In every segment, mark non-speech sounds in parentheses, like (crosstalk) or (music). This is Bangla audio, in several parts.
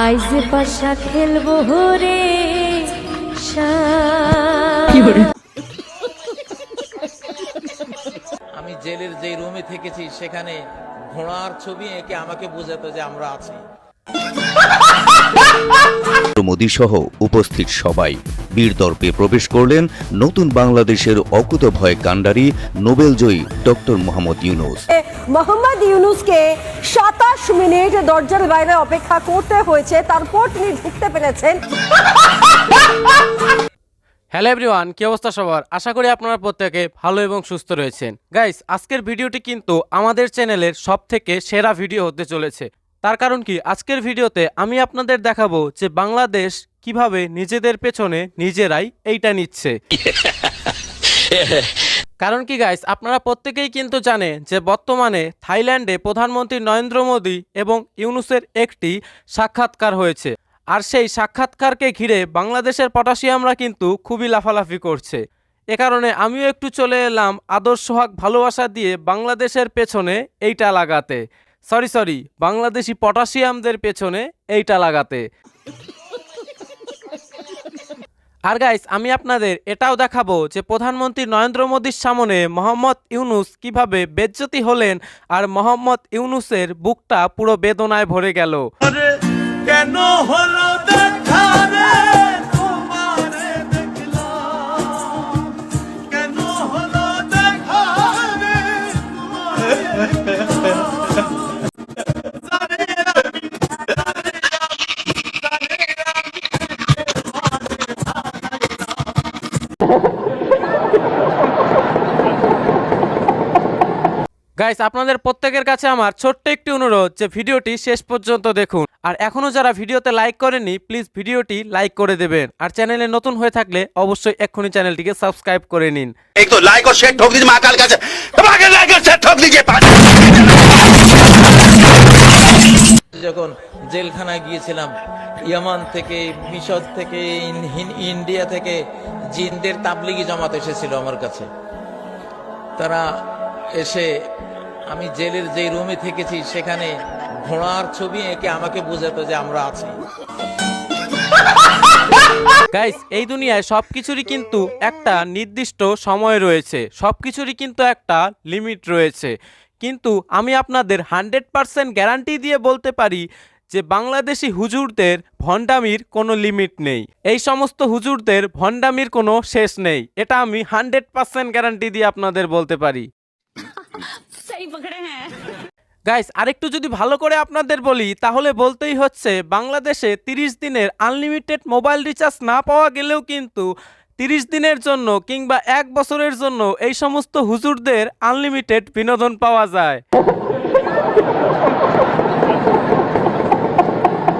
আই যে পাশা খেলব হরে আমি জেলের যে রুমে থেকেছি সেখানে ঘোড়ার ছবি এঁকে আমাকে বোঝাতো যে আমরা আছি। মোদী সহ উপস্থিত সবাই বীর দর্পে প্রবেশ করলেন নতুন বাংলাদেশের অকুতভয় কাণ্ডারি নোবেলজয়ী ডক্টর মোহাম্মদ ইউনুস। মোহাম্মদ ইউনুসকে সাতাশ মিনিট দরজার বাইরে অপেক্ষা করতে হয়েছে তারপর তিনি ঢুকতে পেরেছেন। হ্যালো এভরিওয়ান কি অবস্থা সবার? আশা করি আপনারা প্রত্যেকে ভালো এবং সুস্থ রয়েছেন। গাইস আজকের ভিডিওটি কিন্তু আমাদের চ্যানেলের সব থেকে সেরা ভিডিও হতে চলেছে। তার কারণ কি? আজকের ভিডিওতে আমি আপনাদের দেখাবো যে বাংলাদেশ কীভাবে নিজেদের পেছনে নিজেরাই এইটা নিচ্ছে। কারণ কি গাইস আপনারা প্রত্যেকেই কিন্তু জানেন যে বর্তমানে থাইল্যান্ডে প্রধানমন্ত্রী নরেন্দ্র মোদী এবং ইউনুসের একটি সাক্ষাৎকার হয়েছে। আর সেই সাক্ষাৎকারকে ঘিরে বাংলাদেশের পটাশিয়ামরা কিন্তু খুবই লাফালাফি করছে। এ কারণে আমিও একটু চলে এলাম আদর্শ হক ভালোবাসা দিয়ে বাংলাদেশের পেছনে এইটা লাগাতে। সরি সরি, বাংলাদেশি পটাশিয়ামদের পেছনে এইটা লাগাতে। আর গাইস আমি আপনাদের এটাও দেখাবো যে প্রধানমন্ত্রী নরেন্দ্র মোদীর সামনে মোহাম্মদ ইউনুস কীভাবে বেজ্জতি হলেন আর মোহাম্মদ ইউনুসের বুকটা পুরো বেদনায় ভরে গেল। কেন হলো গাইস আপনাদের প্রত্যেকের কাছে আমার ছোট্ট একটি অনুরোধ যে ভিডিওটি শেষ পর্যন্ত দেখুন। আর এখনও যারা ভিডিওতে লাইক করেনি প্লিজ ভিডিওটি লাইক করে দেবেন। আর চ্যানেলে নতুন হয়ে থাকলে অবশ্যই এক্ষুনি চ্যানেলটিকে সাবস্ক্রাইব করে নিন। এই তো লাইক আর শেয়ার দিন মা কাল কাছে তোমাকে লাইক আর শেয়ার যখন জেলখানায় গিয়েছিলাম ইয়ামান থেকে মিশর থেকে ইন্ডিয়া থেকে জিনদের তাবলিগি জমাতে এসেছিল আমার কাছে। তারা এসে আমি জেলের যে রুমে থেকেছি, সেখানে ঘোড়ার ছবি এঁকে আমাকে বোঝাতো যে আমরা আছি। গাইস এই দুনিয়ায় সব কিছুরই কিন্তু একটা নির্দিষ্ট সময় রয়েছে। সব কিছুরই কিন্তু একটা লিমিট রয়েছে। কিন্তু আমি আপনাদের হান্ড্রেড পারসেন্ট গ্যারান্টি দিয়ে বলতে পারি যে বাংলাদেশি হুজুরদের ভণ্ডামির কোনো লিমিট নেই। এই সমস্ত হুজুরদের ভণ্ডামির কোনো শেষ নেই। এটা আমি হান্ড্রেড পারসেন্ট গ্যারান্টি দিয়ে আপনাদের বলতে পারি। গাইস আরেকটু যদি ভালো করে আপনাদের বলি, তাহলে বলতেই হচ্ছে, বাংলাদেশে তিরিশ দিনের আনলিমিটেড মোবাইল রিচার্জ না পাওয়া গেলেও কিন্তু তিরিশ দিনের জন্য কিংবা এক বছরের জন্য এই সমস্ত হুজুরদের আনলিমিটেড বিনোদন পাওয়া যায়।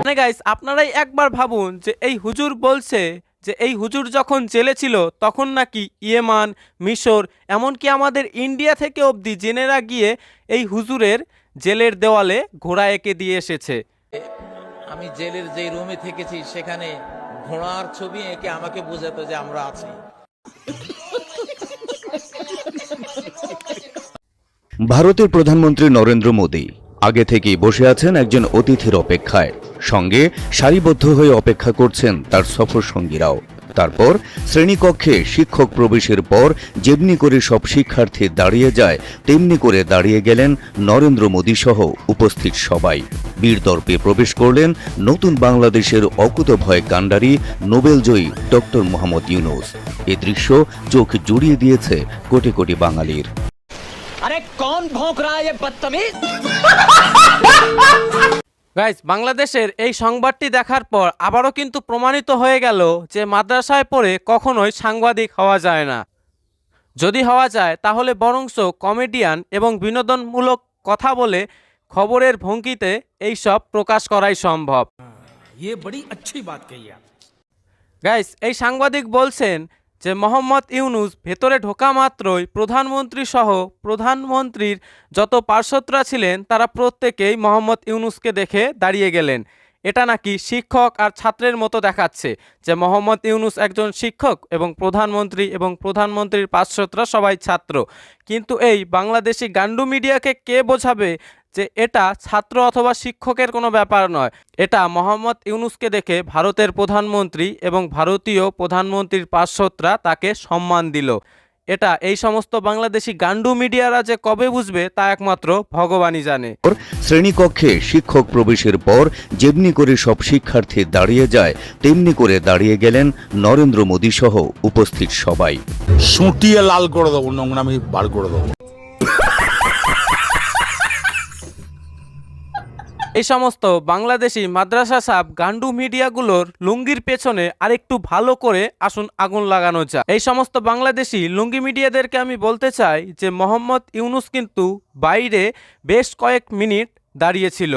মানে গাইস আপনারাই একবার ভাবুন যে এই হুজুর বলছে যে এই হুজুর যখন জেলে ছিল তখন নাকি ইয়েমান মিশর এমনকি আমাদের ইন্ডিয়া থেকে অবধি জেনেরা গিয়ে এই হুজুরের জেলের দেওয়ালে ঘোড়া এঁকে দিয়ে এসেছে। আমি জেলের যে রুমে থেকেছি সেখানে ঘোড়ার ছবি এঁকে আমাকে বোঝাতো যে আমরা আছি। ভারতের প্রধানমন্ত্রী নরেন্দ্র মোদী আগে থেকেই বসে আছেন একজন অতিথির অপেক্ষায়। সঙ্গে সারিবদ্ধ হয়ে অপেক্ষা করছেন তার সফর সঙ্গীরাও। তারপর শ্রেণীকক্ষে শিক্ষক প্রবেশের পর যেমনি করে সব শিক্ষার্থী দাঁড়িয়ে যায় তেমনি করে দাঁড়িয়ে গেলেন নরেন্দ্র মোদী সহ উপস্থিত সবাই। বীরদর্পে প্রবেশ করলেন নতুন বাংলাদেশের অকুতভয় কাণ্ডারি নোবেলজয়ী ডক্টর মোহাম্মদ ইউনুস। এ দৃশ্য চোখ জুড়িয়ে দিয়েছে কোটি কোটি বাঙালির। আরে কন ভোঁক রা বদতমিজ? (laughs) গাইজ বাংলাদেশের এই সংবাদটি দেখার পর আবারও কিন্তু প্রমাণিত হয়ে গেল যে মাদ্রাসায় পড়ে কখনোই সাংবাদিক হওয়া যায় না। যদি হওয়া যায় তাহলে বরংস কমেডিয়ান এবং বিনোদনমূলক কথা বলে খবরের ভঙ্গিতে এই সব প্রকাশ করাই সম্ভব। গাইস এই সাংবাদিক বলছেন যে মোহাম্মদ ইউনুস ভেতরে ঢোকা মাত্রই প্রধানমন্ত্রী সহ প্রধানমন্ত্রীর যত পার্শ্বদরা ছিলেন, তারা প্রত্যেকেই মোহাম্মদ ইউনুসকে দেখে দাঁড়িয়ে গেলেন। এটা নাকি শিক্ষক আর ছাত্রের মতো দেখাচ্ছে যে মোহাম্মদ ইউনুস একজন শিক্ষক এবং প্রধানমন্ত্রী এবং প্রধানমন্ত্রীর পার্শ্বদরা সবাই ছাত্র। কিন্তু এই বাংলাদেশি গান্ডু মিডিয়াকে কে বোঝাবে যে এটা ছাত্র অথবা শিক্ষকের কোনো ব্যাপার নয়। এটা মোহাম্মদ ইউনুসকে দেখে ভারতের প্রধানমন্ত্রী এবং ভারতীয় প্রধানমন্ত্রীর পার্শ্বদরা তাকে সম্মান দিল। এটা এই সমস্ত বাংলাদেশি গান্ডু মিডিয়ারা যে কবে বুঝবে তা একমাত্র ভগবানই জানে। শ্রেণীকক্ষে শিক্ষক প্রবেশের পর যেমনি করে সব শিক্ষার্থী দাঁড়িয়ে যায় তেমনি করে দাঁড়িয়ে গেলেন নরেন্দ্র মোদী সহ উপস্থিত সবাই। সুটিয়ে লাল করে দেবো নোংরামি বার করে দেবো। এই সমস্ত বাংলাদেশি মাদ্রাসা সাপ গান্ডু মিডিয়াগুলোর লুঙ্গির পেছনে আরেকটু ভালো করে আসুন আগুন লাগানো যায় এই সমস্ত বাংলাদেশি লুঙ্গি মিডিয়াদেরকে আমি বলতে চাই যে মোহাম্মদ ইউনুস কিন্তু বাইরে বেশ কয়েক মিনিট দাঁড়িয়েছিল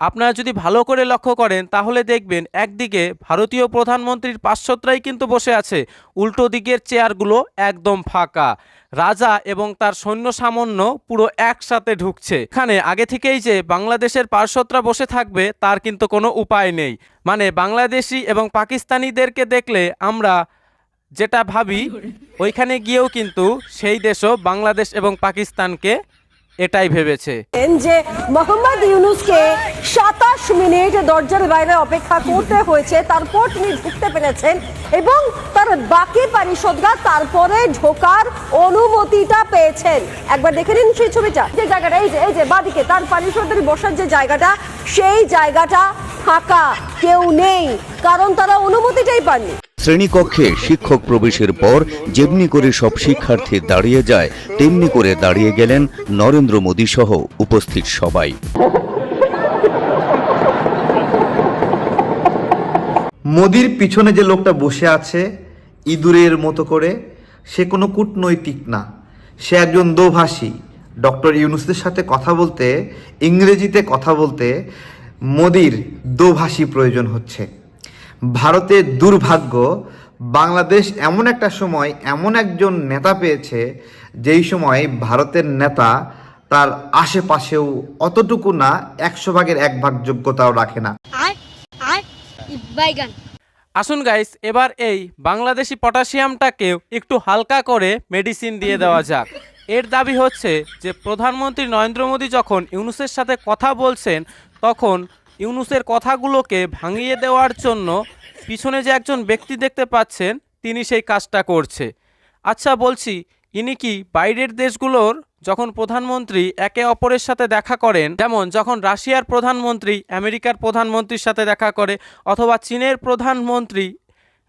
আপনারা যদি ভালো করে লক্ষ্য করেন, তাহলে দেখবেন একদিকে ভারতীয় প্রধানমন্ত্রীর পার্শ্বদরাই কিন্তু বসে আছে। উল্টো দিকের চেয়ারগুলো একদম ফাঁকা। রাজা এবং তার সৈন্য সামান্য পুরো একসাথে ঢুকছে। এখানে আগে থেকেই যে বাংলাদেশের পার্শ্বদরা বসে থাকবে, তার কিন্তু কোনো উপায় নেই। মানে বাংলাদেশি এবং পাকিস্তানিদেরকে দেখলে আমরা যেটা ভাবি, ওইখানে গিয়েও কিন্তু সেই দেশও বাংলাদেশ এবং পাকিস্তানকে এটাই ভেবেছে। যে মোহাম্মদ ইউনুসকে সাতাশ মিনিট দরজার বাইরে অপেক্ষা করতে হয়েছে, তারপর তিনি ঢুকতে পেরেছেন এবং তার বাকি পারিষদরা তারপরে ঢোকার অনুমতিটা পেয়েছেন। একবার দেখে নিন সেই ছবিটা। যে জায়গাটা, এই যে এই যে, বাদিকে, তার পারিষদের বসার যে জায়গাটা, সেই জায়গাটা ফাঁকা, কেউ নেই, কারণ তারা অনুমতিটাই পাননি। শ্রেণীকক্ষে শিক্ষক প্রবেশের পর যেমনি করে সব শিক্ষার্থী দাঁড়িয়ে যায়, তেমনি করে দাঁড়িয়ে গেলেন নরেন্দ্র মোদী সহ উপস্থিত সবাই। মোদির পিছনে যে লোকটা বসে আছে, ইঁদুরের মতো করে, সে কোনো কূটনৈতিক না। সে একজন দোভাষী। ডক্টর ইউনুসের সাথে কথা বলতে, ইংরেজিতে কথা বলতে, মোদির দোভাষী প্রয়োজন হচ্ছে। ভারতের দুর্ভাগ্য বাংলাদেশ এমন একটা সময় এমন একজন নেতা পেয়েছে যেই সময় ভারতের নেতা তার আশেপাশেও অতটুকু না একশো ভাগের এক ভাগ যোগ্যতাও রাখে না। আসুন গাইস এবার এই বাংলাদেশি পটাশিয়ামটাকেও একটু হালকা করে মেডিসিন দিয়ে দেওয়া যাক। এর দাবি হচ্ছে যে প্রধানমন্ত্রী নরেন্দ্র মোদী যখন ইউনুসের সাথে কথা বলছেন তখন ইউনুসের কথাগুলোকে ভাঙিয়ে দেওয়ার জন্য পিছনে যে একজন ব্যক্তি দেখতে পাচ্ছেন, তিনি সেই কাজটা করছে। আচ্ছা বলছি, ইনি কি বাইরের দেশগুলোর যখন প্রধানমন্ত্রী একে অপরের সাথে দেখা করেন, যেমন যখন রাশিয়ার প্রধানমন্ত্রী, আমেরিকার প্রধানমন্ত্রীর সাথে দেখা করে, অথবা চীনের প্রধানমন্ত্রী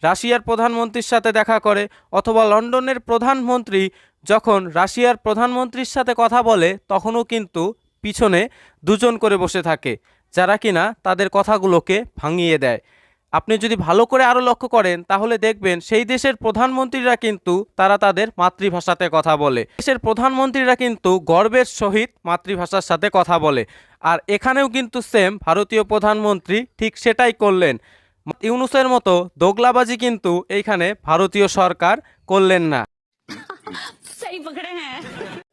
রাশিয়ার প্রধানমন্ত্রীর সাথে দেখা করে, অথবা লন্ডনের প্রধানমন্ত্রী যখন রাশিয়ার প্রধানমন্ত্রীর সাথে কথা বলে, তখনও কিন্তু পিছনে দুজন করে বসে থাকে। যারা কিনা তাদের কথাগুলোকে ভাঙিয়ে দেয়। আপনি যদি ভালো করে আরও লক্ষ্য করেন তাহলে দেখবেন সেই দেশের প্রধানমন্ত্রীরা কিন্তু তারা তাদের মাতৃভাষাতে কথা বলে। দেশের প্রধানমন্ত্রীরা কিন্তু গর্বের সহিত মাতৃভাষার সাথে কথা বলে। আর এখানেও কিন্তু সেম ভারতীয় প্রধানমন্ত্রী ঠিক সেটাই করলেন। ইউনুসের মতো দোগলাবাজি কিন্তু এইখানে ভারতীয় সরকার করলেন না। (laughs)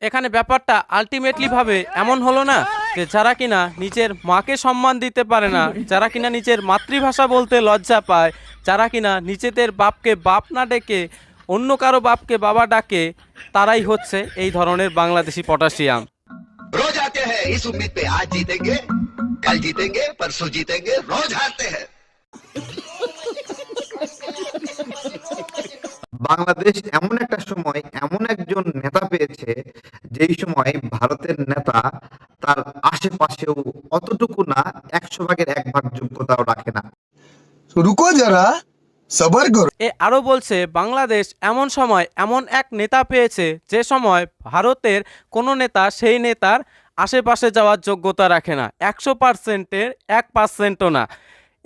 এখানে ব্যাপারটা আলটিমেটলি ভাবে এমন হলো না? যে যারা কিনা নিজের মাকে সম্মান দিতে পারে না যারা কিনা নিজের মাতৃভাষা বলতে লজ্জা পায় যারা কিনা নিজেদের বাপকে বাপ না ডেকে অন্য কারও বাপকে বাবা ডাকে তারাই হচ্ছে এই ধরনের বাংলাদেশি পটাশিয়াম। রোজ আতে হ্যাঁ উম্মীদ পে আজ জিতেঙ্গে কাল জিতেঙ্গে পরশু জিতেঙ্গে রোজ হারতে হ্যাঁ বাংলাদেশ এমন একটা সময় এমন একজন নেতা পেয়েছে যেই সময় ভারতের নেতা তার আশেপাশেও অতটুকু না একশো ভাগের এক ভাগ যোগ্যতাও রাখে না। রুকো যারা এ আরও বলছে বাংলাদেশ এমন সময় এমন এক নেতা পেয়েছে যে সময় ভারতের কোনো নেতা সেই নেতার আশেপাশে যাওয়ার যোগ্যতা রাখে না। একশো পার্সেন্টের এক পার্সেন্টও না।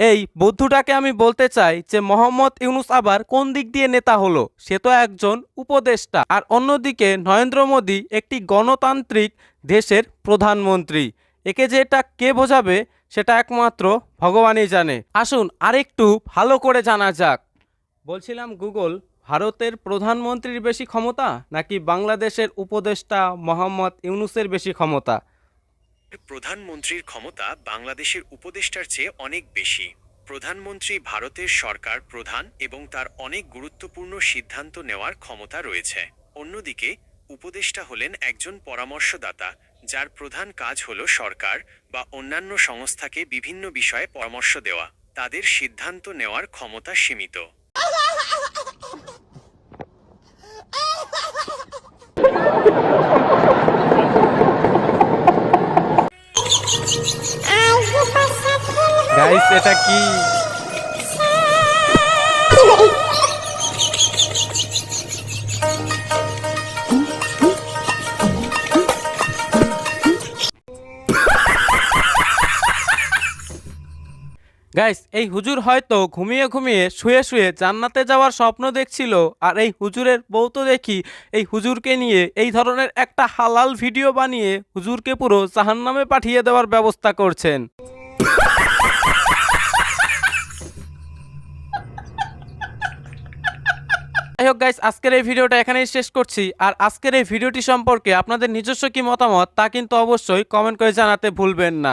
এই বুদ্ধটাকে আমি বলতে চাই যে মোহাম্মদ ইউনুস আবার কোন দিক দিয়ে নেতা হলো? সে তো একজন উপদেষ্টা। আর অন্যদিকে নরেন্দ্র মোদী একটি গণতান্ত্রিক দেশের প্রধানমন্ত্রী। একে যে এটা কে বোঝাবে সেটা একমাত্র ভগবানই জানে। আসুন আরেকটু ভালো করে জানা যাক। বলছিলাম গুগল, ভারতের প্রধানমন্ত্রীর বেশি ক্ষমতা নাকি বাংলাদেশের উপদেষ্টা মোহাম্মদ ইউনুসের বেশি ক্ষমতা? প্রধানমন্ত্রীর ক্ষমতা বাংলাদেশের উপদেষ্টার চেয়ে অনেক বেশি। প্রধানমন্ত্রী ভারতের সরকার প্রধান এবং তার অনেক গুরুত্বপূর্ণ সিদ্ধান্ত নেওয়ার ক্ষমতা রয়েছে। অন্যদিকে, উপদেষ্টা হলেন একজন পরামর্শদাতা, যার প্রধান কাজ হল সরকার বা অন্যান্য সংস্থাকে বিভিন্ন বিষয়ে পরামর্শ দেওয়া। তাদের সিদ্ধান্ত নেওয়ার ক্ষমতা সীমিত। (laughs) গাইস এটা কি? গাইস এই হুজুর হয়তো ঘুমিয়ে ঘুমিয়ে শুয়ে শুয়ে জান্নাতে যাওয়ার স্বপ্ন দেখছিল, আর এই হুজুরের বউ তো দেখি এই হুজুরকে নিয়ে এই ধরনের একটা হালাল ভিডিও বানিয়ে হুজুরকে পুরো জাহান্নামে পাঠিয়ে দেওয়ার ব্যবস্থা করছেন। যাই হোক গাইস আজকের এই ভিডিওটা এখানেই শেষ করছি। আর আজকের এই ভিডিওটি সম্পর্কে আপনাদের নিজস্ব কি মতামত, তা কিন্তু অবশ্যই কমেন্ট করে জানাতে ভুলবেন না।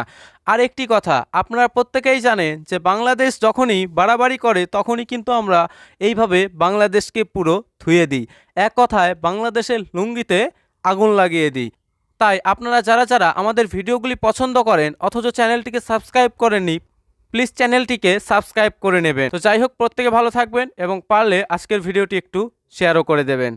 আর একটি কথা, আপনারা প্রত্যেকেই জানেন যে বাংলাদেশ যখনই বাড়াবাড়ি করে, তখনই কিন্তু আমরা এইভাবে বাংলাদেশকে পুরো ধুয়ে দিই। এক কথায়, বাংলাদেশের লুঙ্গিতে আগুন লাগিয়ে দিই। তাই আপনারা যারা যারা আমাদের ভিডিওগুলি পছন্দ করেন, অথচ চ্যানেলটিকে সাবস্ক্রাইব করেননি প্লিজ চ্যানেলটিকে সাবস্ক্রাইব করে নেবেন। তো যাই হোক, প্রত্যেকে ভালো থাকবেন এবং পারলে আজকের ভিডিওটি একটু শেয়ারও করে দেবেন।